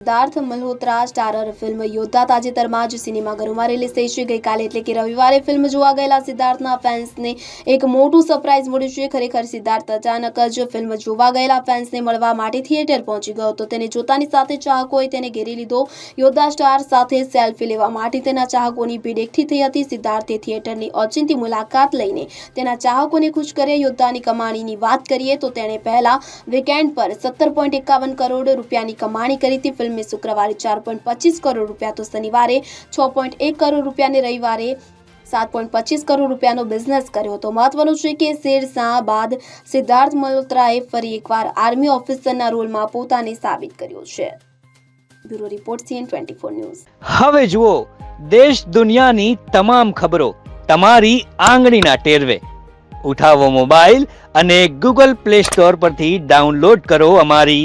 Siddharth Malhotra starrer film, યોદ્ધા તાજેતરમાં જ સિનેમાઘરોમાં રિલીઝ થઈ છે. ગઈકાલે એટલે કે રવિવારે ફિલ્મ જોવા ગયેલા સિદ્ધાર્થના ફેન્સને એક મોટું સરપ્રાઇઝ મળ્યું છે. ખરેખર સિદ્ધાર્થ અચાનક જ ફિલ્મ જોવા ગયેલા ફેન્સને મળવા માટે થિયેટર પહોંચી ગયો હતો. તેને જોતાની સાથે ચાહકોએ તેને ઘેરી લીધો. યોદ્ધા સ્ટાર સાથે સેલ્ફી લેવા માટે તેના ચાહકોની ભીડ એકઠી થઈ હતી. સિદ્ધાર્થે થિયેટરની ઓચિંતી મુલાકાત લઈને તેના ચાહકોને ખુશ કર્યા. યોદ્ધાની કમાણીની વાત કરીએ તો તેણે પહેલા વીકેન્ડ પર સત્તર કરોડ રૂપિયાની કમાણી કરી હતી. ફિલ્મે શુક્રવારે ચાર પોઈન્ટ પચીસ કરોડ રૂપિયા તો શનિવારે છ પોઈન્ટ એક કરોડ રૂપિયાને રવિવારે સાત પોઈન્ટ પચીસ કરોડ રૂપિયાનો બિઝનેસ કર્યો હતો. મહત્વનું છે કે શેરશાહ બાદ સિદ્ધાર્થ મલ્હોત્રાએ ફરી એકવાર આર્મી ઓફિસરના રોલમાં પોતાને સાબિત કર્યો છે. Bureau report CN twenty four news. હવે જુઓ, દેશ દુનિયાની તમામ ખબરો તમારી આંગળીના ટેરવે. ઉઠાવો મોબાઈલ અને ગૂગલ પ્લે સ્ટોર પરથી ડાઉનલોડ કરો અમારી